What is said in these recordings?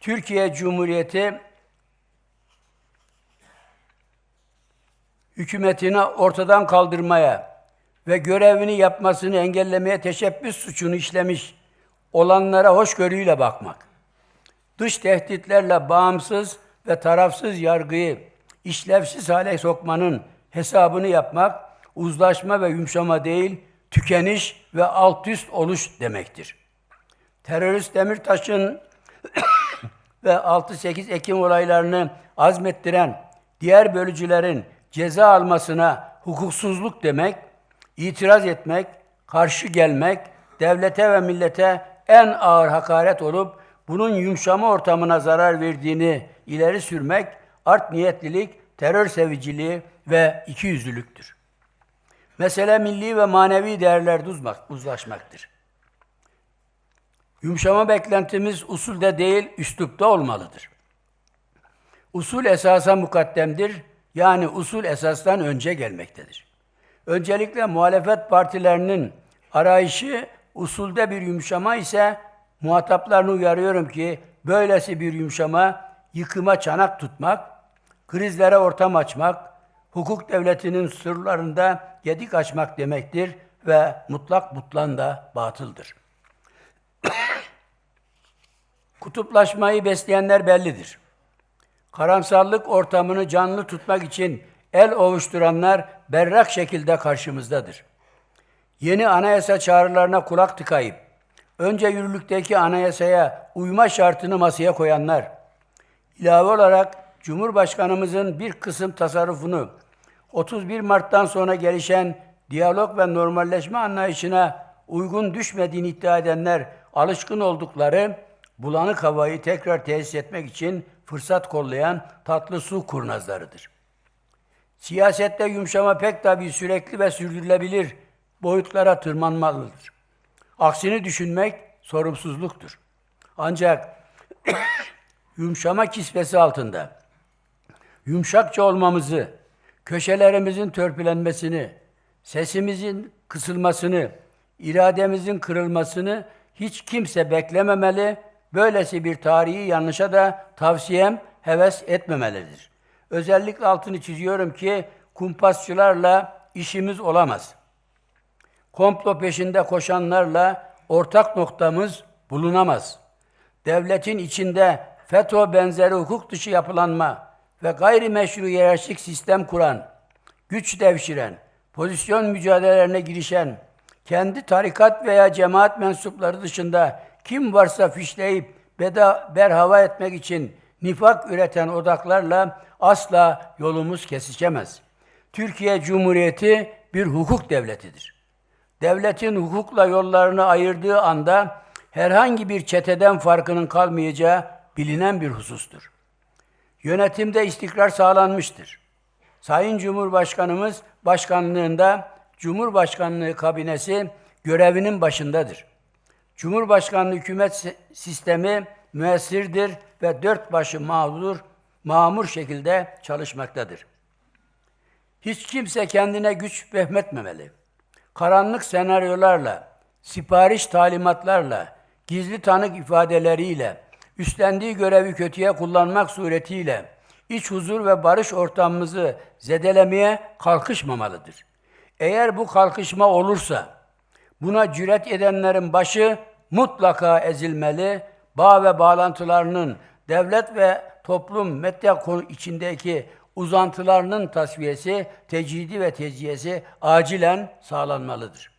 Türkiye Cumhuriyeti hükümetini ortadan kaldırmaya ve görevini yapmasını engellemeye teşebbüs suçunu işlemiş olanlara hoşgörüyle bakmak, dış tehditlerle bağımsız ve tarafsız yargıyı işlevsiz hale sokmanın hesabını yapmak, uzlaşma ve yumuşama değil, tükeniş ve alt üst oluş demektir. Terörist Demirtaş'ın ve 6-8 Ekim olaylarını azmettiren diğer bölücülerin ceza almasına hukuksuzluk demek, itiraz etmek, karşı gelmek, devlete ve millete en ağır hakaret olup bunun yumuşama ortamına zarar verdiğini ileri sürmek, art niyetlilik, terör seviciliği ve ikiyüzlülüktür. Mesele milli ve manevi değerlerde uzlaşmaktır. Yumuşama beklentimiz usulde değil, üslupta olmalıdır. Usul esasa mukaddemdir, yani usul esastan önce gelmektedir. Öncelikle muhalefet partilerinin arayışı usulde bir yumuşama ise muhataplarını uyarıyorum ki böylesi bir yumuşama yıkıma çanak tutmak, krizlere ortam açmak, hukuk devletinin sırlarında gedik açmak demektir ve mutlak butlan da batıldır. Kutuplaşmayı besleyenler bellidir. Karamsarlık ortamını canlı tutmak için el ovuşturanlar berrak şekilde karşımızdadır. Yeni anayasa çağrılarına kulak tıkayıp, önce yürürlükteki anayasaya uyma şartını masaya koyanlar, ilave olarak Cumhurbaşkanımızın bir kısım tasarrufunu 31 Mart'tan sonra gelişen diyalog ve normalleşme anlayışına uygun düşmediğini iddia edenler alışkın oldukları bulanık havayı tekrar tesis etmek için fırsat kollayan tatlı su kurnazlarıdır. Siyasette yumuşama pek tabii sürekli ve sürdürülebilir boyutlara tırmanmalıdır. Aksini düşünmek sorumsuzluktur. Ancak yumuşama kisvesi altında yumuşakça olmamızı, köşelerimizin törpülenmesini, sesimizin kısılmasını, irademizin kırılmasını hiç kimse beklememeli, böylesi bir tarihi yanlışa da tavsiyem heves etmemelidir. Özellikle altını çiziyorum ki kumpasçılarla işimiz olamaz. Komplo peşinde koşanlarla ortak noktamız bulunamaz. Devletin içinde FETÖ benzeri hukuk dışı yapılanma ve gayrimeşru hiyerarşik sistem kuran, güç devşiren, pozisyon mücadelelerine girişen, kendi tarikat veya cemaat mensupları dışında kim varsa fişleyip beda, berhava etmek için nifak üreten odaklarla asla yolumuz kesişemez. Türkiye Cumhuriyeti bir hukuk devletidir. Devletin hukukla yollarını ayırdığı anda herhangi bir çeteden farkının kalmayacağı bilinen bir husustur. Yönetimde istikrar sağlanmıştır. Sayın Cumhurbaşkanımız başkanlığında Cumhurbaşkanlığı kabinesi görevinin başındadır. Cumhurbaşkanlığı hükümet sistemi müessirdir ve dört başı mağdur, mamur şekilde çalışmaktadır. Hiç kimse kendine güç vehmetmemeli. Karanlık senaryolarla, sipariş talimatlarla, gizli tanık ifadeleriyle, üstlendiği görevi kötüye kullanmak suretiyle iç huzur ve barış ortamımızı zedelemeye kalkışmamalıdır. Eğer bu kalkışma olursa, buna cüret edenlerin başı mutlaka ezilmeli, bağ ve bağlantılarının devlet ve toplum medya konu içindeki uzantılarının tasfiyesi, tecidi ve teziyesi acilen sağlanmalıdır.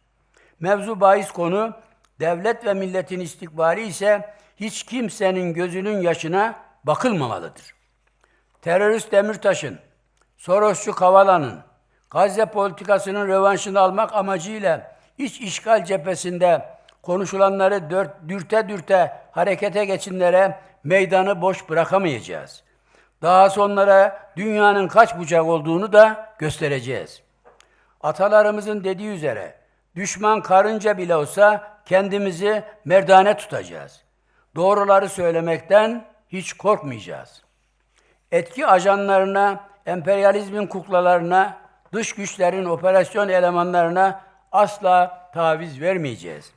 Mevzu bahis konu devlet ve milletin istikbali ise hiç kimsenin gözünün yaşına bakılmamalıdır. Terörist Demirtaş'ın, Sorosçu Kavala'nın, Gazze politikasının rövanşını almak amacıyla iç işgal cephesinde konuşulanları dört, dürte dürte harekete geçinlere meydanı boş bırakamayacağız. Daha sonra dünyanın kaç bucak olduğunu da göstereceğiz. Atalarımızın dediği üzere düşman karınca bile olsa kendimizi merdane tutacağız. Doğruları söylemekten hiç korkmayacağız. Etki ajanlarına, emperyalizmin kuklalarına, dış güçlerin operasyon elemanlarına asla taviz vermeyeceğiz.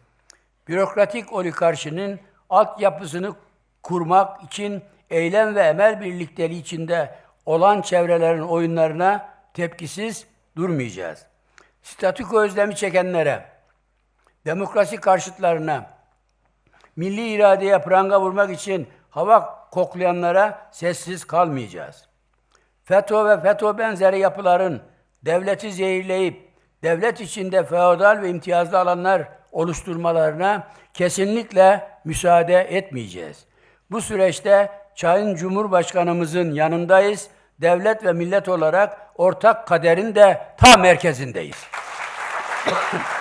Bürokratik oligarşinin altyapısını kurmak için eylem ve emel birlikteliği içinde olan çevrelerin oyunlarına tepkisiz durmayacağız. Statüko özlemi çekenlere, demokrasi karşıtlarına, milli iradeye pranga vurmak için hava koklayanlara sessiz kalmayacağız. FETÖ ve FETÖ benzeri yapıların devleti zehirleyip devlet içinde feodal ve imtiyazlı alanlar oluşturmalarına kesinlikle müsaade etmeyeceğiz. Bu süreçte Çayın Cumhurbaşkanımızın yanındayız. Devlet ve millet olarak ortak kaderin de ta merkezindeyiz.